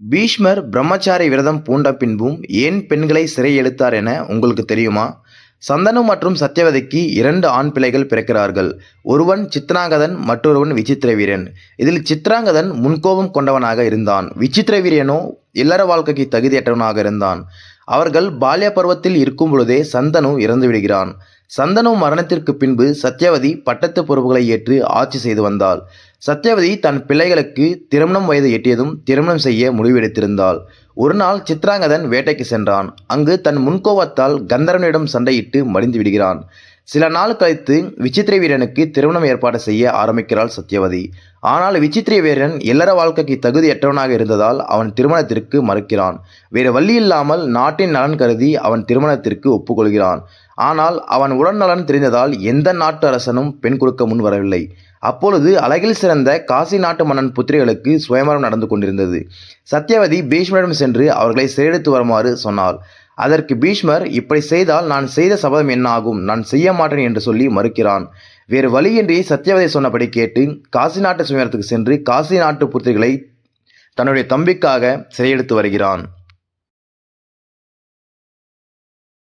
பீஷ்மர் பிரம்மச்சாரி விரதம் பூண்ட பின்பும் ஏன் பெண்களை சிறை என உங்களுக்கு தெரியுமா? சந்தனு மற்றும் சத்யவதிக்கு இரண்டு ஆண் பிள்ளைகள் பிறக்கிறார்கள். ஒருவன் சித்ராங்கதன் மற்றொருவன் விசித்திர வீரன். இதில் சித்ராங்கதன் முன்கோபம் கொண்டவனாக இருந்தான். விசித்திர வீரனோ இல்லற வாழ்க்கைக்கு தகுதியற்றவனாக இருந்தான். அவர்கள் பால்ய பருவத்தில் இருக்கும் பொழுதே சந்தனு இறந்து விடுகிறான் சந்தனு மரணத்திற்கு பின்பு சத்யவதி பட்டத்து பொறுப்புகளை ஏற்று ஆட்சி செய்து வந்தாள். சத்யவதி தன் பிள்ளைகளுக்கு திருமணம் வயது எட்டியதும் திருமணம் செய்ய முடிவெடுத்திருந்தாள். ஒரு நாள் சித்ராங்கதன் வேட்டைக்கு சென்றான். அங்கு தன் முன்கோவத்தால் கந்தரவனிடம் சண்டையிட்டு மடிந்து விடுகிறான். சில நாள் கழித்து விசித்திர வீரனுக்கு திருமணம் ஏற்பாடு செய்ய ஆரம்பிக்கிறாள் சத்யவதி. ஆனால் விசித்திர வீரன் இல்லற வாழ்க்கைக்கு தகுதியற்றவனாக இருந்ததால் அவன் திருமணத்திற்கு மறுக்கிறான். வேறு வழி இல்லாமல் நாட்டின் நலன் கருதி அவன் திருமணத்திற்கு ஒப்புக்கொள்கிறான். ஆனால் அவன் உடல்நலன் தெரிந்ததால் எந்த நாட்டு அரசனும் பெண் கொடுக்க முன் வரவில்லை. அப்பொழுது அழகில் சிறந்த காசி நாட்டு மன்னன் புத்திரிகளுக்கு சுயமரம் நடந்து கொண்டிருந்தது. சத்யவதி பீஷ்மரிடம் சென்று அவர்களை சிறையெடுத்து வருமாறு சொன்னாள். அதற்கு பீஷ்மர் இப்படி செய்தால் நான் செய்த சபதம் என்ன ஆகும் நான் செய்ய மாட்டேன் என்று சொல்லி மறுக்கிறான். வேறு வழியின்றி சத்தியவதை சொன்னபடி கேட்டு காசி நாட்டு சுயமரத்துக்கு சென்று காசி நாட்டு புத்திரிகளை தன்னுடைய தம்பிக்காக சிறையெடுத்து வருகிறான்.